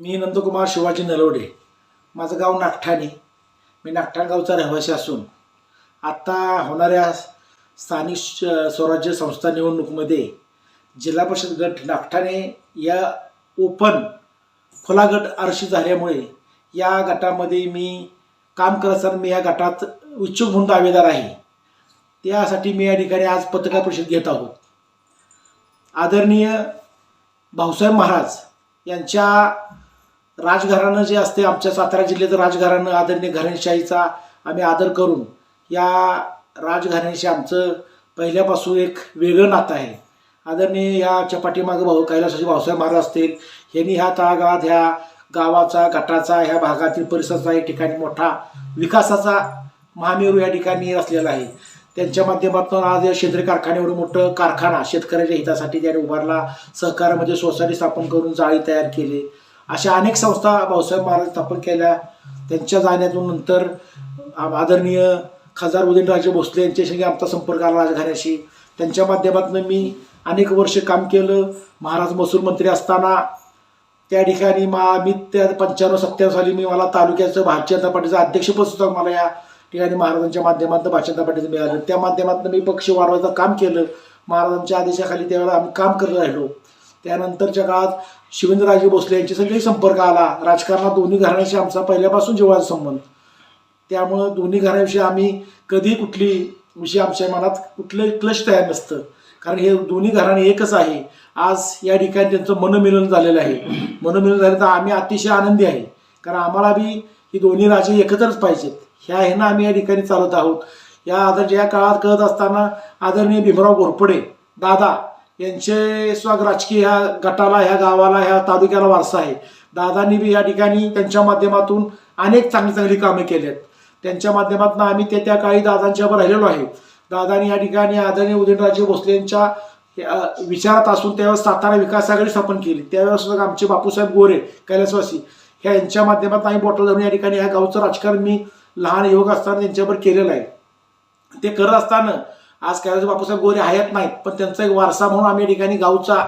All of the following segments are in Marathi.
मी नंदकुमार शिवाजी नलवडे. माझं गाव नागठाणे. मी नागठाण गावचा रहिवासी असून आत्ता होणाऱ्या स्थानिक स्वराज्य संस्था निवडणुकीमध्ये जिल्हा परिषद गट नागठाणे या ओपन खुला गट आरक्षित झाल्यामुळे या गटामध्ये मी काम करत असताना मी या गटात इच्छुक म्हणून दावेदार आहे. त्यासाठी मी या ठिकाणी आज पत्रकार परिषद घेत आहोत. आदरणीय भाऊसाहेब महाराज यांच्या राजघराणं जे असते आमच्या सातारा जिल्ह्याचं राजघराणं आदरणीय घराणेशाहीचा आम्ही आदर करून या राजघराण्याशी आमचं पहिल्यापासून एक वेगळं नातं आहे. आदरणीय याच्या पाठीमागं भाऊ कैलासाचे भाऊसाहेब महाराज असतील यांनी ह्या तळागाळात ह्या गावाचा गटाचा ह्या भागातील परिसराचा या ठिकाणी मोठा विकासाचा महामेरू या ठिकाणी असलेला आहे. त्यांच्या माध्यमातून आज या शेतकरी कारखान्यावर मोठं कारखाना शेतकऱ्याच्या हितासाठी त्याने उभारला. सहकारामध्ये सोसायटी स्थापन करून जाळी तयार केली. अशा अनेक संस्था भाऊसाहेब महाराज स्थापन केल्या. त्यांच्या जाण्यातून नंतर आदरणीय खासदार उदयनराजे भोसले यांच्याशी आमचा संपर्क आला राजघराण्याशी. त्यांच्या माध्यमातून मी अनेक वर्ष काम केलं. महाराज महसूल मंत्री असताना त्या ठिकाणी मा मी त्या पंच्याण्णव सत्त्याण्णव साली मी मला तालुक्याचं भारतीय जनता पार्टीचं अध्यक्षपद सुद्धा मला या ठिकाणी महाराजांच्या माध्यमातून भारतीय जनता पार्टीचं मिळालं. त्या माध्यमातून मी पक्ष वाढवायचं काम केलं. महाराजांच्या आदेशाखाली त्यावेळेला आम्ही काम करत राहिलो. त्यानंतरच्या काळात शिवेंद्रराजे भोसले यांचे सगळे संपर्क आला. राजकारणात दोन्ही घराण्याशी आमचा पहिल्यापासून जेव्हा संबंध. त्यामुळं दोन्ही घराण्याविषयी आम्ही कधी कुठली विषयी आमच्या मनात कुठलं क्लश तयार नसतं. कारण हे दोन्ही घराणे एकच आहे. आज या ठिकाणी त्यांचं मनमिलन झालेलं आहे. मनमिलन झालं तर आम्ही अतिशय आनंदी आहे. कारण आम्हाला बी ही दोन्ही राजे एकत्रच पाहिजेत. ह्या ह्यांना आम्ही या ठिकाणी चालत आहोत. या आदर या काळात कळत असताना आदरणीय भीमराव घोरपडे दादा यांचे स्वाग राजकीय ह्या गटाला ह्या गावाला ह्या तालुक्याला वारसा आहे. दादांनी बी या ठिकाणी त्यांच्या माध्यमातून अनेक चांगली चांगली कामे केली आहेत त्यांच्या माध्यमातून आम्ही ते त्या काळी दादांच्यावर राहिलेलो आहे. दादांनी या ठिकाणी आदरणीय उदयनराजे भोसले यांच्या विचारात असून त्यावेळेस सातारा विकास आघाडी स्थापन केली. त्यावेळेस सुद्धा आमचे बापूसाहेब गोरे कैलासवासी ह्या यांच्या माध्यमातून आम्ही बॉटल धरून या ठिकाणी ह्या गावचं राजकारण मी लहान युवक असताना त्यांच्यावर केलेलं आहे. ते करत असताना आज कैलास बापूसाहेब गोरे आहेत नाहीत पण त्यांचा एक वारसा म्हणून आम्ही या ठिकाणी गावचा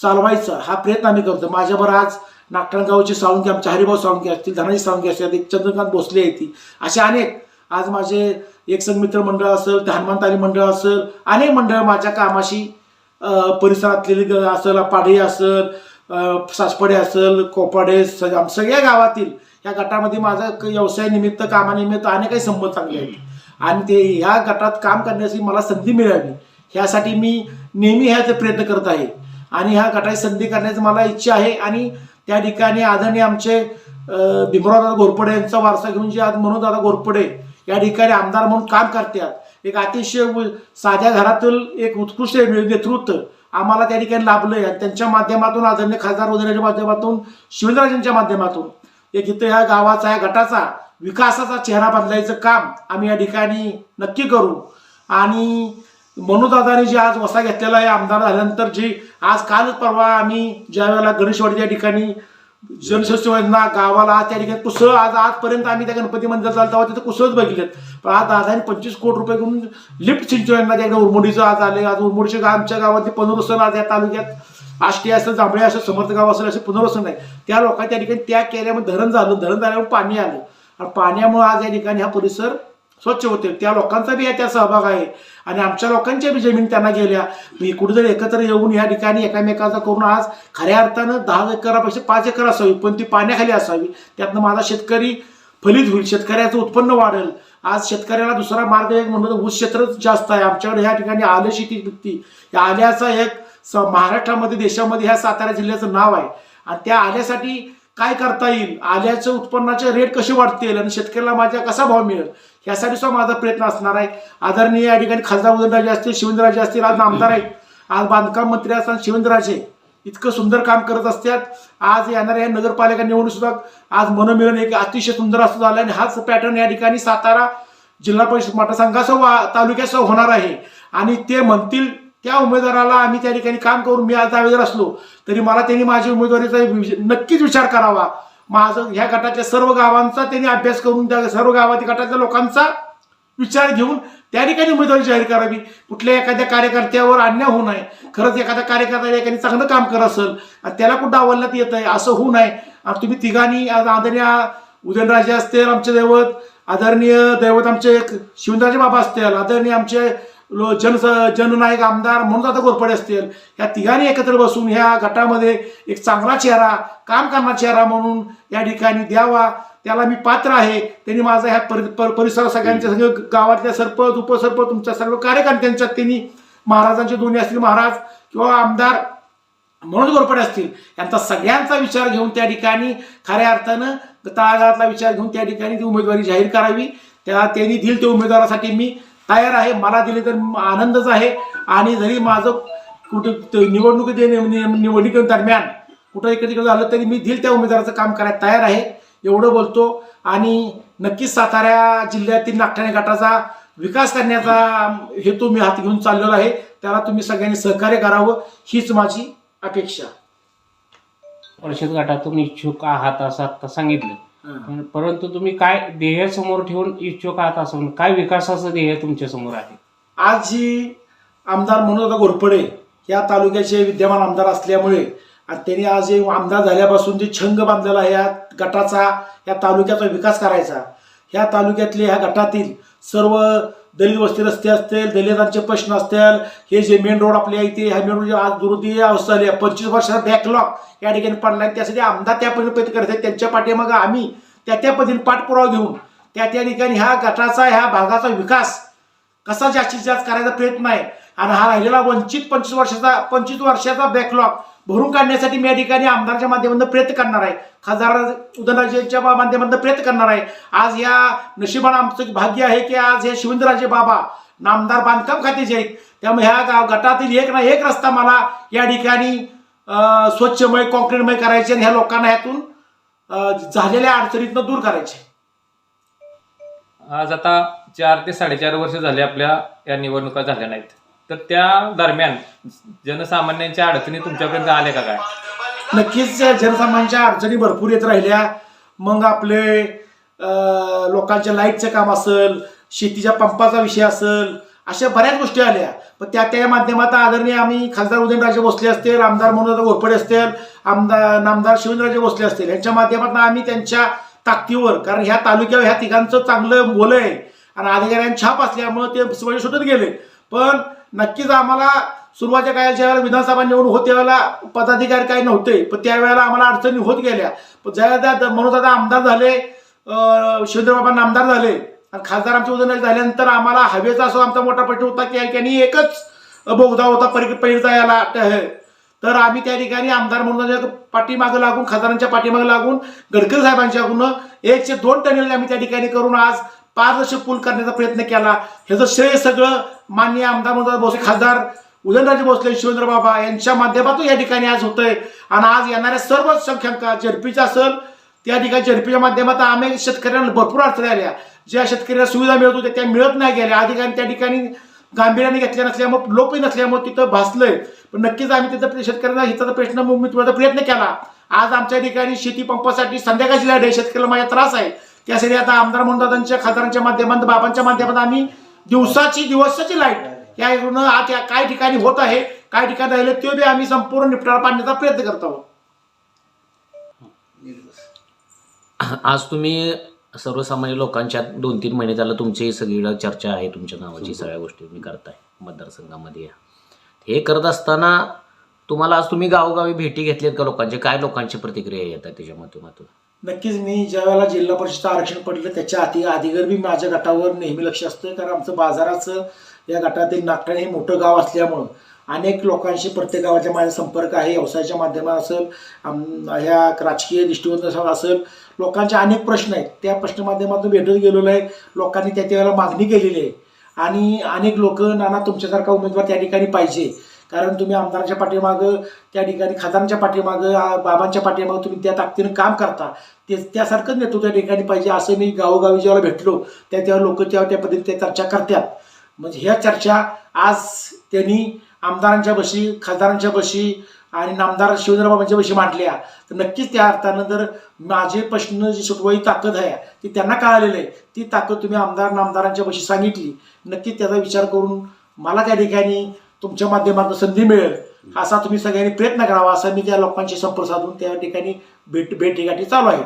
चालवायचा हा प्रयत्न आम्ही करतो. माझ्याबरोबर आज नागठाण गावचे साळुंके आमचे हरिभाऊ साळुंके असतील धनाजी साळुंके असतील एक चंद्रकांत भोसले येतील असे अनेक आज माझे एक संघमित्र मंडळ असेल ते मंडळ असेल अनेक मंडळ माझ्या कामाशी परिसरातलेली परिसरातले ग- असेल पाढे असेल सासपडे असेल कोपाडे आम- सगळ्या गावातील या गटामध्ये माझा क- व्यवसायानिमित्त कामानिमित्त अनेक काही संबंध चांगले आहेत. आणि ते ह्या गटात काम करण्याची मला संधी मिळावी ह्यासाठी मी नेहमी ह्याचे प्रयत्न करत आहे. आणि ह्या गटाची संधी करण्याची मला इच्छा आहे. आणि त्या ठिकाणी आदरणीय आमचे भीमरावदादा घोरपडे यांचा वारसा घेऊन जे आज मनोजदादा घोरपडे या ठिकाणी आमदार म्हणून काम करतात. एक अतिशय साध्या घरातील एक उत्कृष्ट नेतृत्व आम्हाला त्या ठिकाणी लाभलंय. आणि त्यांच्या माध्यमातून आदरणीय खासदार उदयनाच्या माध्यमातून शिवेंद्रराजांच्या माध्यमातून. एक इथं ह्या गावाचा ह्या गटाचा विकासाचा चेहरा बदलायचं काम आम्ही या ठिकाणी नक्की करू. आणि मनोदादाने जे आज वसा घेतलेला आहे आमदार झाल्यानंतर जी आज कालच परवा आम्ही ज्या वेळेला गणेशवाडी या ठिकाणी जनशक्ती योजना गावाला त्या ठिकाणी कुसळ आज आजपर्यंत आम्ही त्या गणपती मंदिरात जाल तेव्हा तिथे कुसळच बघितलेत. पण आज दादाने पंचवीस कोटी रुपये घेऊन लिफ्ट सिंचन योजना त्या उरमोडीचं आज आले आज उरमोडीच्या गाव आमच्या गावातली पुनर्वसन आज या तालुक्यात आष्टी असेल जांभळे असेल समर्थ गाव असेल असे पुनर्वसन आहे त्या लोकांनी त्या ठिकाणी त्या केल्यामुळे धरण झालं. धरण झाल्यामुळे पाणी आलं. पाण्यामुळे आज या ठिकाणी हा परिसर स्वच्छ होते त्या लोकांचा बी त्या सहभाग आहे. आणि आमच्या लोकांच्या बी जमीन त्यांना गेल्या. मी कुठेतरी एकत्र येऊन या ठिकाणी एकामेकाचा करून आज खऱ्या अर्थानं दहा एकरापेक्षा पाच एकर असावी. पण ती पाण्याखाली असावी. त्यातनं माझा शेतकरी फलित होईल. शेतकऱ्याचं उत्पन्न वाढेल. आज शेतकऱ्याला दुसरा मार्ग एक म्हणतो ऊस क्षेत्रच जास्त आहे. आमच्याकडे ह्या ठिकाणी आलं शेती पिकती या आल्याचा एक स महाराष्ट्रामध्ये देशामध्ये ह्या सातारा जिल्ह्याचं नाव आहे. आणि त्या आल्यासाठी काय करता येईल? आल्याचं उत्पन्नाचे रेट कसे वाढतील? आणि शेतकऱ्याला माझ्या कसा भाव मिळेल? यासाठी सुद्धा माझा प्रयत्न असणार आहे. आदरणीय या ठिकाणी खासदार उदयनराजे असतील शिवेंद्रराजे असतील आज आमदार आहेत. आज बांधकाम मंत्री असताना शिवेंद्रराजे इतकं सुंदर काम करत असतात. आज येणाऱ्या या नगरपालिका निवडणूक सुद्धा आज मनोमिलन एक अतिशय सुंदर असं झालं आणि हाच पॅटर्न या ठिकाणी सातारा जिल्हा परिषद मतदारसंघासह वा- तालुक्यासह होणार आहे. आणि ते म्हणतील त्या उमेदवाराला आम्ही त्या ठिकाणी काम करून मी आज दावेदार असलो तरी मला त्यांनी माझ्या उमेदवारीचा वि- नक्कीच विचार करावा. माझं ह्या गटातल्या सर्व गावांचा त्यांनी अभ्यास करून त्या सर्व गावातील गटातल्या लोकांचा विचार घेऊन त्या ठिकाणी उमेदवारी जाहीर करावी. कुठल्या एखाद्या कार्यकर्त्यावर अन्याय होऊ नये. खरंच एखाद्या कार्यकर्त्याला एखादी चांगलं काम करत असेल त्याला कुठं आवडण्यात येत आहे असं होऊ नये. तुम्ही तिघांनी आज आदरणीय उदयनराजे असतील आमचे दैवत आदरणीय दैवत आमचे शिवनराजे बाबा असतील आदरणीय आमचे जन जननायक आमदार म्हणून आता घोरपडे असतील. या तिघांनी एकत्र बसून ह्या गटामध्ये एक चांगला चेहरा काम करणारा चेहरा म्हणून या ठिकाणी द्यावा. त्याला मी पात्र आहे. त्यांनी माझा ह्या परि पर- परिसर सगळ्यांच्या सगळं गावातल्या सरपंच उपसरपंच तुमच्या सर्व कार्यकर्त्यांच्यात त्यांनी महाराजांचे दोन्ही असतील महाराज किंवा आमदार म्हणून गोरपडे असतील. यांचा सगळ्यांचा विचार घेऊन त्या ठिकाणी खऱ्या अर्थानं तळागाळातला विचार घेऊन त्या ठिकाणी ती उमेदवारी जाहीर करावी. त्या त्यांनी दिल त्या उमेदवारासाठी मी तयार आहे. मला दिले तर आनंदच आहे. आणि जरी माझं कुठं त- निवडणुकी निवडणुकी दरम्यान कुठं इकडे तिकडे झालं तरी मी दिल त्या उमेदवाराचं काम करायला तयार आहे. एवढं बोलतो. आणि नक्कीच सातारा जिल्ह्यातील नागठाणे गटाचा विकास करण्याचा हेतू मी हात घेऊन चाललेलो आहे. त्याला तुम्ही सगळ्यांनी सहकार्य करावं हीच माझी अपेक्षा. परिषद गटातून इच्छुक आहात असं आता सांगितलं. पण परंतु तुम्ही काय ध्येय समोर ठेवून इच्छुक आहात असं म्हणून? काय विकासाचं ध्येय तुमच्यासमोर आहे? आज जी आमदार मनोज घोरपडे या तालुक्याचे विद्यमान आमदार असल्यामुळे आणि त्यांनी आज हे आमदार झाल्यापासून जे छंग बांधलेला आहे या गटाचा या तालुक्याचा विकास करायचा ह्या तालुक्यातले ह्या गटातील सर्व दलित वस्ती रस्ते असतील दलितांचे प्रश्न असतील हे जे मेन रोड आपल्या ते ह्या मेन रोड आज दुरुदी अवस्था आली आहे. पंचवीस वर्षाचा बॅकलॉग या ठिकाणी पडला आहे. त्यासाठी आमदार त्या पद्धतीने करत आहेत. त्यांच्या पाठीमागं आम्ही त्या त्या पद्धतीने पाठपुरावा घेऊन त्या त्या ठिकाणी ह्या गटाचा ह्या भागाचा विकास कसा जास्तीत जास्त करायचा प्रयत्न आहे. आणि हा राहिलेला वंचित पंचवीस वर्षाचा पंचवीस वर्षाचा बॅकलॉग भरून काढण्यासाठी मी या ठिकाणी आमदारच्या माध्यमातून प्रयत्न करणार आहे. खासदार उदयनराजेच्या माध्यमातून प्रयत्न करणार आहे. आज या नशिबानं आमचं भाग्य आहे की आज हे शिवेंद्रराजे बाबा नामदार बांधकाम खात्याचे आहेत. त्यामुळे ह्या गाव गटातील एक ना एक रस्ता मला या ठिकाणी स्वच्छमय कॉन्क्रीटमय करायचे आणि ह्या लोकांना ह्यातून झालेल्या अडचणीतनं दूर करायचे. आज आता चार ते साडेचार वर्ष झाले आपल्या या निवडणुका झाल्या नाहीत. तर त्या दरम्यान जनसामान्यांच्या अडचणी तुमच्यापर्यंत आल्या का काय? नक्कीच जनसामान्यांच्या अडचणी भरपूर येत राहिल्या. मग आपले लोकांच्या लाईटचं काम असेल शेतीच्या पंपाचा विषय असेल अशा बऱ्याच गोष्टी आल्या. पण त्या त्या माध्यमात आदरणीय आम्ही खासदार उदयनराजे भोसले असतील आमदार मनोज घोरपडे असतील आमदार नामदार शिवेंद्रराजे भोसले असतील यांच्या माध्यमातून आम्ही त्यांच्या ताकदीवर कारण ह्या तालुक्यावर ह्या तिघांचं चांगलं बोल आहे आणि अधिकाऱ्यांनी छाप असल्यामुळे ते शोधत सुटत गेले. पण नक्कीच आम्हाला सुरुवातीच्या काळात ज्यावेळेला विधानसभा निवडणूक होते त्यावेळेला पदाधिकारी काही नव्हते पण त्यावेळेला आम्हाला अडचणी होत गेल्या. पण ज्यावेळेला त्या आता आमदार झाले शिवेंद्रबाबांना आमदार झाले आणि खासदार आमचे उदयनराजे झाल्यानंतर आम्हाला हवेचा असो आमचा मोठा प्रश्न होता की त्यांनी एकच बोगदा होता परि पैरचा याला तर आम्ही त्या ठिकाणी आमदार म्हणून पाठीमागं लागून खासदारांच्या पाठीमागं लागून गडकरी साहेबांच्या गुण एकशे दोन टनेल आम्ही त्या ठिकाणी करून आज पारदर्शक पूल करण्याचा प्रयत्न केला. ह्याचं श्रेय सगळं मान्य आमदार म्हणून भोसले खासदार उदयनराजे भोसले शिवेंद्र बाबा यांच्या माध्यमातून या ठिकाणी आज होतंय. आणि आज येणाऱ्या सर्व संख्यांका झडपीचा असेल त्या ठिकाणी झेडपीच्या माध्यमातून आम्ही शेतकऱ्यांना भरपूर अडचणी आल्या. ज्या शेतकऱ्यांना सुविधा मिळत होत्या त्या मिळत नाही गेल्या. अधिकारी त्या ठिकाणी गांभीर्याने घेतल्या नसल्यामुळे लोपही नसल्यामुळे तिथं भासलंय. पण नक्कीच आम्ही तिथं शेतकऱ्यांना हिताचा प्रश्न मुंबईत प्रयत्न केला. आज आमच्या ठिकाणी शेती पंपासाठी संध्याकाळची लाइट आहे. शेतकऱ्याला माझा त्रास आहे. त्यासाठी आता आमदार म्हणून खासदारांच्या माध्यमातून बाबांच्या माध्यमातून आम्ही दिवसाची दिवसाची लाइट या आज या काय ठिकाणी होत आहे काय ठिकाणी राहिले ते बी आम्ही संपूर्ण निपटारा पाडण्याचा प्रयत्न करत आहोत. आज तुम्ही सर्वसामान्य लोकांच्या दोन तीन महिने झालं तुमची सगळी चर्चा आहे तुमच्या नावाची सगळ्या गोष्टी तुम्ही करताय मतदारसंघामध्ये हे करत असताना तुम्हाला आज तुम्ही गावोगावी भेटी घेतल्यात का लोकांचे? काय लोकांची प्रतिक्रिया येतात त्याच्या माध्यमातून? नक्कीच मी ज्या वेळेला जिल्हा परिषदचं आरक्षण पडलं त्याच्या आधी आधीगर मी माझ्या गटावर नेहमी लक्ष असतं. कारण आमचं बाजाराचं या गटातील नागठाणे हे मोठं गाव असल्यामुळं अनेक लोकांशी प्रत्येक गावाच्या माझा संपर्क आहे व्यवसायाच्या माध्यमात असेल ह्या राजकीय दृष्टिकोन असेल लोकांचे अनेक प्रश्न आहेत. त्या प्रश्न माध्यमातून भेटत गेलेलो आहे. लोकांनी त्या त्यावेळेला मागणी केलेली आहे. आणि अनेक लोक नाना तुमच्यासारखा उमेदवार त्या ठिकाणी पाहिजे. कारण तुम्ही आमदारांच्या पाठीमागं त्या ठिकाणी खासदारांच्या पाठीमागं बाबांच्या पाठीमागं तुम्ही त्या ताकदीनं काम करता. ते त्यासारखंच नेतृत्व त्या ठिकाणी पाहिजे असं मी गावोगावी जेव्हा भेटलो त्या तेव्हा लोक त्या त्या पद्धतीने त्या चर्चा करतात. म्हणजे ह्या चर्चा आज त्यांनी आमदारांच्या बशी खासदारांच्या बशी आणि नामदार शिवधरबाबांच्या बशी मांडल्या. तर नक्कीच त्या अर्थानं जर माझे प्रश्न जी सुटवाई ताकद आहे ती त्यांना कळालेली आहे ती ताकद तुम्ही आमदार नामदारांच्या बशी सांगितली. नक्कीच त्याचा विचार करून मला त्या ठिकाणी तुमच्या माध्यमातून संधी मिळेल. असा तुम्ही सगळ्यांनी प्रयत्न करावा असं मी त्या लोकांशी संपर्क साधून त्या ठिकाणी भेट भेटीगाठी चालू आहेत.